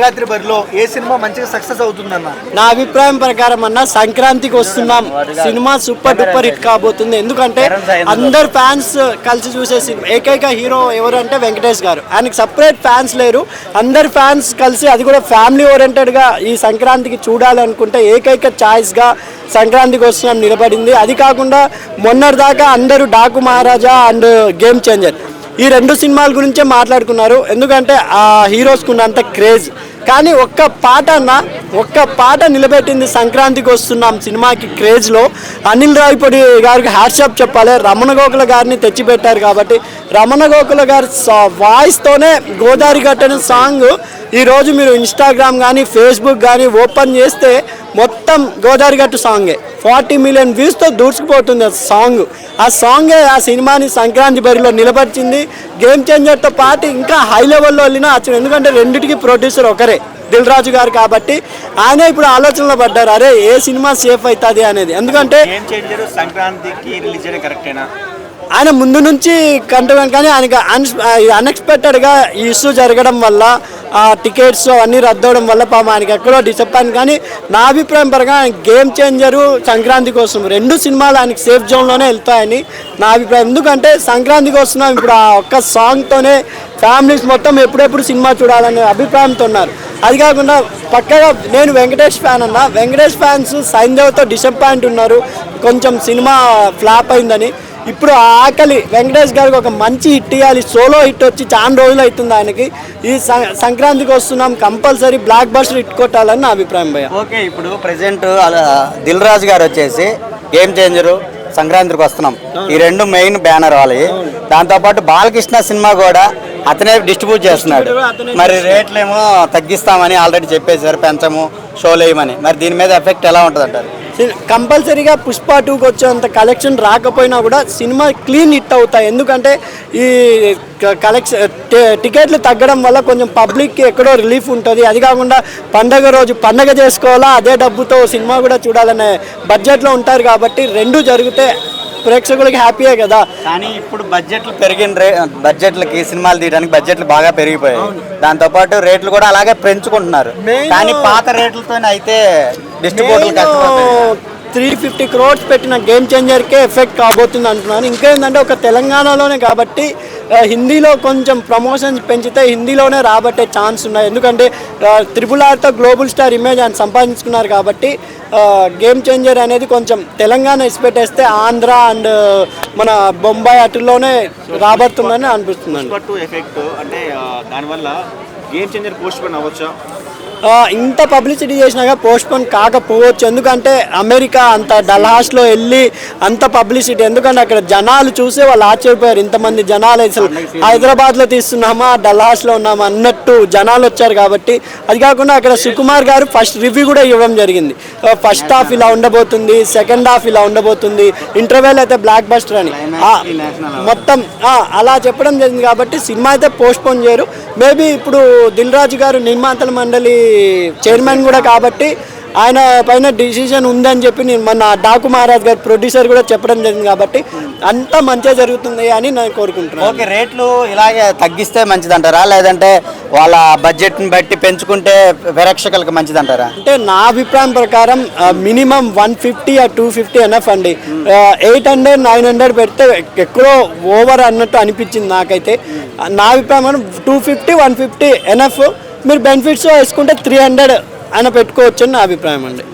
సంక్రాంతి బరిలో ఏ సినిమా మంచిగా సక్సెస్ అవుతుందన్న? నా అభిప్రాయం ప్రకారం అన్న సంక్రాంతికి వస్తున్నాం. సినిమా సూపర్ డూపర్ హిట్ కాబోతుంది. ఎందుకంటే అందరు ఫ్యాన్స్ కలిసి చూసే సినిమా ఏకైక హీరో ఎవరు అంటే వెంకటేష్ గారు. ఆయనకి సపరేట్ ఫ్యాన్స్ లేరు. అందరు ఫ్యాన్స్ కలిసి అది కూడా ఫ్యామిలీ ఓరియంటెడ్గా ఈ సంక్రాంతికి చూడాలనుకుంటే ఏకైక ఛాయిస్గా సంక్రాంతికి వస్తున్నాం నిలబడింది. అది కాకుండా మొన్నటిదాకా అందరూ Daaku Maharaja and Game Changer ఈ రెండు సినిమాల గురించే మాట్లాడుకున్నారు. ఎందుకంటే ఆ హీరోస్కి ఉన్నంత క్రేజ్. కానీ ఒక్క పాట అన్న ఒక్క పాట నిలబెట్టింది సంక్రాంతికి వస్తున్నాం సినిమాకి క్రేజ్లో అనిల్ రాయపూడి గారికి హ్యాట్సాప్ చెప్పాలి. రమణ గోకుల గారిని తెచ్చిపెట్టారు కాబట్టి రమణ గోకుల గారి సా- వాయిస్తోనే గోదావరి గట్టని సాంగ్ ఈరోజు మీరు ఇన్స్టాగ్రామ్ కానీ ఫేస్బుక్ కానీ ఓపెన్ చేస్తే మొత్తం గోదావరి గట్టు సాంగే ఫార్టీ మిలియన్ వ్యూస్తో దూసుకుపోతుంది ఆ సాంగ్. ఆ సాంగే ఆ సినిమాని సంక్రాంతి బరిలో నిలబరిచింది. గేమ్ చేంజర్తో పాటు ఇంకా హై లెవెల్లో వెళ్ళినా అసలు ఎందుకంటే రెండిటికి ప్రొడ్యూసర్ ఒకరే దిల్ రాజు గారు కాబట్టి ఆయన ఇప్పుడు ఆలోచనలో పడ్డారు అరే ఏ సినిమా సేఫ్ అవుతుంది అనేది? ఎందుకంటే సంక్రాంతికి రిలీజ్ కరెక్టేనా ఆయన ముందు నుంచి కంటున్నాం కానీ ఆయనకి అన్ఎక్స్పెక్టెడ్గా ఈ ఇష్యూ జరగడం వల్ల టికెట్స్ అవన్నీ రద్దవడం వల్ల పాపం ఆయనకి ఎక్కడో డిసప్పాయింట్ కానీ నా అభిప్రాయం పరంగా గేమ్ చేంజరు సంక్రాంతి కోసం. రెండు సినిమాలు ఆయనకి సేఫ్ జోన్లోనే వెళ్తాయని నా అభిప్రాయం. ఎందుకంటే సంక్రాంతికి వస్తున్నాం ఇప్పుడు ఆ ఒక్క సాంగ్తోనే ఫ్యామిలీస్ మొత్తం ఎప్పుడెప్పుడు సినిమా చూడాలనే అభిప్రాయంతో ఉన్నారు. అది కాకుండా పక్కగా నేను వెంకటేష్ ఫ్యాన్ అన్న. వెంకటేష్ ఫ్యాన్స్ సైన్దేవ్తో డిసప్పాయింట్ ఉన్నారు. కొంచెం సినిమా ఫ్లాప్ అయిందని. ఇప్పుడు ఆకలి వెంకటేష్ గారికి ఒక మంచి హిట్ ఇవ్వాలి. సోలో హిట్ వచ్చి చాలా రోజులు అవుతుంది ఆయనకి. ఈ సంక్రాంతికి వస్తున్నాం కంపల్సరీ బ్లాక్ బస్టర్ హిట్ కొట్టాలని నా అభిప్రాయం భయ్య. ఓకే ఇప్పుడు ప్రెసెంట్ దిల్ రాజు గారు వచ్చేసి గేమ్ చేంజరు సంక్రాంతికి వస్తున్నాం. ఈ రెండు మెయిన్ బ్యానర్ వాళ్ళవి. దాంతోపాటు బాలకృష్ణ సినిమా కూడా అతనే డిస్ట్రిబ్యూట్ చేస్తున్నాడు. మరి రేట్లు ఏమో తగ్గిస్తామని ఆల్రెడీ చెప్పేశారు పెంచము షోలు వేయమని మరి దీని మీద ఎఫెక్ట్ ఎలా ఉంటుంది అంటారు కంపల్సరీగా పుష్ప టూకి వచ్చేంత కలెక్షన్ రాకపోయినా కూడా సినిమా క్లీన్ హిట్ అవుతాయి. ఎందుకంటే ఈ కలెక్షన్ టికెట్లు తగ్గడం వల్ల కొంచెం పబ్లిక్కి ఎక్కడో రిలీఫ్ ఉంటుంది. అది కాకుండా పండగ రోజు పండగ చేసుకోవాలా? అదే డబ్బుతో సినిమా కూడా చూడాలనే బడ్జెట్లో ఉంటారు కాబట్టి రెండు జరిగితే ప్రేక్షకులకి హ్యాపీయే కదా? కానీ ఇప్పుడు బడ్జెట్లు పెరిగిన రే బడ్జెట్లకి సినిమాలు తీయడానికి బడ్జెట్లు బాగా పెరిగిపోయాయి. దాంతోపాటు రేట్లు కూడా అలాగే పెంచుకుంటున్నారు. కానీ పాత రేట్లతో అయితే డిస్ట్రిబ్యూటర్లు త్రీ ఫిఫ్టీ క్రోడ్స్ పెట్టిన గేమ్ చేంజర్కే ఎఫెక్ట్ కాబోతుంది అంటున్నాను. ఇంకేంటంటే ఒక తెలంగాణలోనే కాబట్టి హిందీలో కొంచెం ప్రమోషన్స్ పెంచితే హిందీలోనే రాబట్టే ఛాన్స్ ఉన్నాయి. ఎందుకంటే త్రిపుల్ ఆర్తో గ్లోబల్ స్టార్ ఇమేజ్ ఆయన సంపాదించుకున్నారు కాబట్టి గేమ్ చేంజర్ అనేది కొంచెం తెలంగాణ ఇసిపెట్టేస్తే ఆంధ్ర అండ్ మన బొంబాయి అటులోనే రాబడుతుందని అనిపిస్తుంది అంటే దానివల్ల గేమ్ చేంజర్ పోస్ట్ పోన్ అవ్వచ్చా? ఇంత పబ్లిసిటీ చేసినాక పోస్ట్పోన్ కాకపోవచ్చు. ఎందుకంటే అమెరికా అంత డల్హాస్లో వెళ్ళి అంత పబ్లిసిటీ. ఎందుకంటే అక్కడ జనాలు చూసి వాళ్ళు ఆశ్చర్యపోయారు. ఇంతమంది జనాలు అసలు హైదరాబాద్లో తీస్తున్నామా డల్హాస్లో ఉన్నామా అన్నట్టు జనాలు వచ్చారు కాబట్టి. అది కాకుండా అక్కడ సుకుమార్ గారు ఫస్ట్ రివ్యూ కూడా ఇవ్వడం జరిగింది. ఫస్ట్ హాఫ్ ఇలా ఉండబోతుంది సెకండ్ హాఫ్ ఇలా ఉండబోతుంది ఇంటర్వెల్ అయితే బ్లాక్ బస్టర్ అని. మొత్తం అలా చెప్పడం జరిగింది కాబట్టి సినిమా అయితే పోస్ట్ పోన్ చేయరు. మేబీ ఇప్పుడు దిల్ రాజు గారు నిర్మాతల మండలి చైర్మన్ కూడా కాబట్టి ఆయన పైన డిసిజన్ ఉందని చెప్పి నేను మన డాకు మహారాజ్ గారు ప్రొడ్యూసర్ కూడా చెప్పడం జరిగింది కాబట్టి అంతా మంచిగా జరుగుతుంది అని నేను కోరుకుంటున్నాను. ఓకే రేట్లు ఇలాగే తగ్గిస్తే మంచిదంటారా? లేదంటే వాళ్ళ బడ్జెట్ని బట్టి పెంచుకుంటే ప్రేక్షకులకు మంచిదంటారా? అంటే నా అభిప్రాయం ప్రకారం మినిమం వన్ ఫిఫ్టీ ఆ టూ ఫిఫ్టీ ఎనఫ్ అండి. ఎయిట్ హండ్రెడ్ నైన్ హండ్రెడ్ పెడితే ఎక్కడో ఓవర్ అన్నట్టు అనిపించింది నాకైతే. నా అభిప్రాయం two fifty one fifty enough మీరు బెనిఫిట్స్ వేసుకుంటే త్రీ హండ్రెడ్ అయినా పెట్టుకోవచ్చు అని నా అభిప్రాయం అండి.